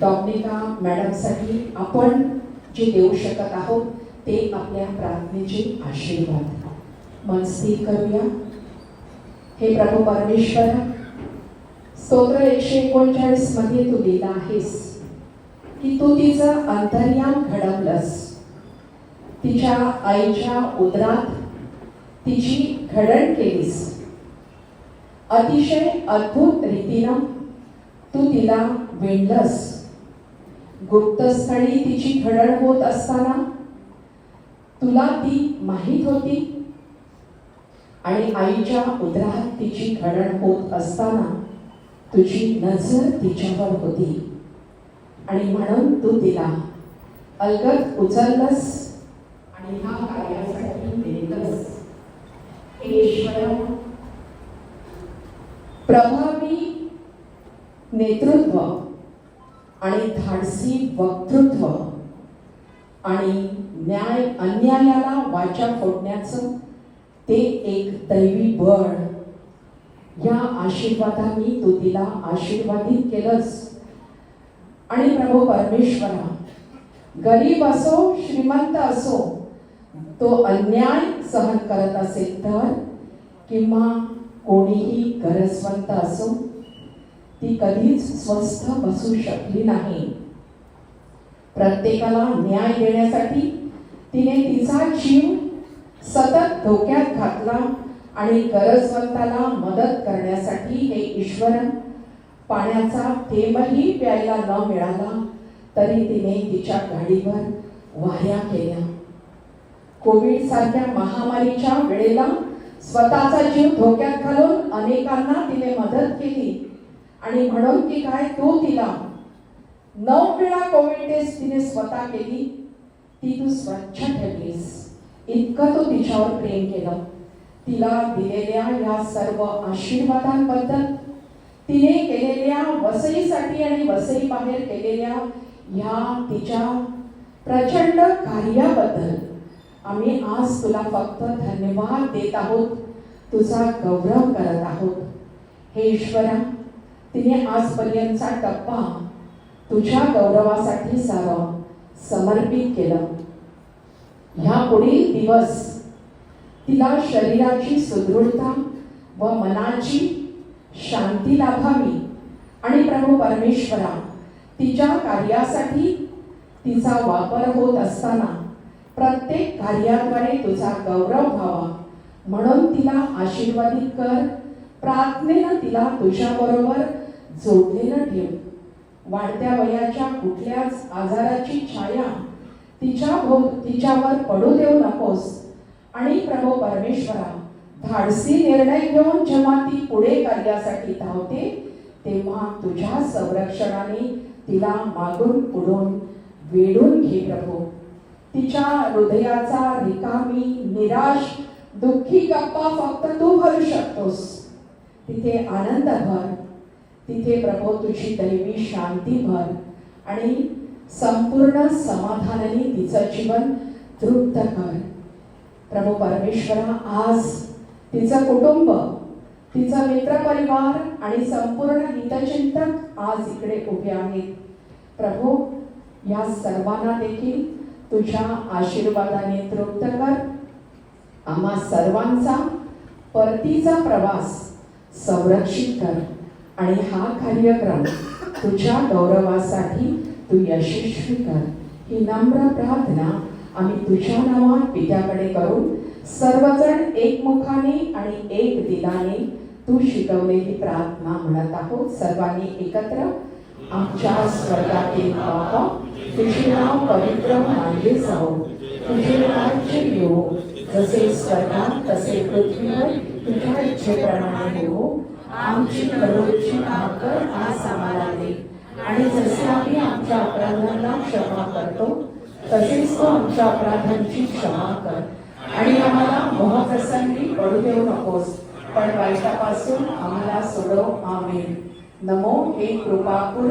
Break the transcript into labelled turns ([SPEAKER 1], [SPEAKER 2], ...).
[SPEAKER 1] Dominica मॅडमसाठी आपण जे देऊ शकत आहोत ते आपल्या प्रार्थनेचे आशीर्वाद. मन स्थिर करूया. हे प्रभू परमेश्वर स्तोत्र एकशे एकोणचाळीसमध्ये तू लिहिला आहेस की तू तिचं अंतर्याम घडवलंस. तिच्या आईच्या उदरात तिची घडण केलीस. अतिशय अद्भुत रीतीनं तू तिला विणलंस. गुप्तस्थळी तिची खडण होत असताना तुला ती माहीत होती? आणि आईच्या उदरात तिची खडण होत असताना तुझी नजर तिच्यावर होती. आणि म्हणून तू तिला अलगत उचललंस आणि ह्या कार्यासाठी नेलंस. हे प्रभावी नेतृत्व आणि धाडसी वक्तृत्व आणि न्याय अन्यायाला वाचा फोडण्याचं ते एक दैवी बळ. या आशीर्वादांनी तू तिला आशीर्वादित केलंस. आणि प्रभू परमेश्वरा गरीब असो श्रीमंत असो तो अन्याय सहन करत असेल तर किंवा कोणीही गरजवंत असो ती कधीच स्वस्थ बसू शकली नाही. प्रत्येकाला न्याय देण्यासाठी तिने तिचा जीव सतत धोक्यात घातला आणि गरजवंताला मदत करण्यासाठी हे ईश्वरन पाण्याचा थेंबही प्यायला न मिळाला तरी तिने तिच्या गाडीवर वाऱ्या केल्या. कोविड सारख्या महामारीच्या वेळेला स्वतःचा जीव धोक्यात घालून अनेकांना तिने मदत केली. आणि म्हणून की काय तो तिला नऊ वेळा कोविड टेस्ट तिने स्वतः केली. ती तू स्वच्छ ठेवलीस. इतकं तू तिच्यावर प्रेम केलं. तिला दिलेल्या या सर्व आशीर्वादांबद्दल तिने केलेल्या वसईसाठी आणि वसई बाहेर केलेल्या ह्या तिच्या प्रचंड कार्याबद्दल आम्ही आज तुला फक्त धन्यवाद देत आहोत. तुझा गौरव करत आहोत. हे ईश्वरा तिने आजपर्यंतचा टप्पा तुझ्या गौरवासाठी सारं समर्पित केलं. ह्या पुढील दिवस तिला शरीराची सुदृढता व मनाची शांती लाभावी आणि प्रभू परमेश्वरा तिच्या कार्यासाठी तिचा वापर होत असताना प्रत्येक कार्याद्वारे तुझा गौरव व्हावा म्हणून तिला आशीर्वादित कर. प्रार्थनेनं तिला तुझ्याबरोबर जोडलेलं ठेव वाढत्या वयाच्या कुठल्याच आजाराची छाया तिच्या भोव तिच्यावर पडू देऊ नकोस. आणि प्रभू परमेश्वरा धाडसी निर्णय घेऊन जेव्हा ती पुढे कार्यासाठी धावते तेव्हा तुझ्या संरक्षणाने तिला मागून पुढून वेढून घे प्रभू. तिच्या हृदयाचा रिकामी निराश दुःखी गप्पा फक्त तू भरू शकतोस. तिथे आनंद भर तिथे प्रभो तुझी दैवी शांती भर आणि संपूर्ण समाधानाने तिचं जीवन तृप्त कर. प्रभू परमेश्वरा आज तिचं कुटुंब तिचा मित्रपरिवार आणि संपूर्ण हितचिंतक आज इकडे उभे आहेत. प्रभू या सर्वांना देखील तुझ्या आशीर्वादाने तृप्त कर. आम्हा सर्वांचा परतीचा प्रवास संरक्षित कर. आणि हा कार्यक्रम तुझ्या गौरवासाठी तू यशस्वी कर. ही नम्र प्रार्थना आम्ही तुझ्या नावात पित्याकडे करून सर्वजण एकमुखाने आणि एक दिलाने तू शिकवलेली प्रार्थना म्हणत आहोत. सर्वांनी एकत्र आमच्या स्वर्गातील बाबा तुझे नाव पवित्र मानले जाओ तुझे राज्य येऊ जसे स्वर्गात तसे पृथ्वीवर तुझ्या इच्छेप्रमाणे हो आमची दररोजची भाकर आज आम्हाला दे. आणि जसे आम्ही आमच्या अपराधांना क्षमा करतो तसेच तो आमच्या अपराधांची क्षमा कर. आणि आम्हाला मोहप्रसंगी पडू देऊ नकोस पण वाईटापासून आम्हाला सोडव. आम्ही नमो हे कृपापूर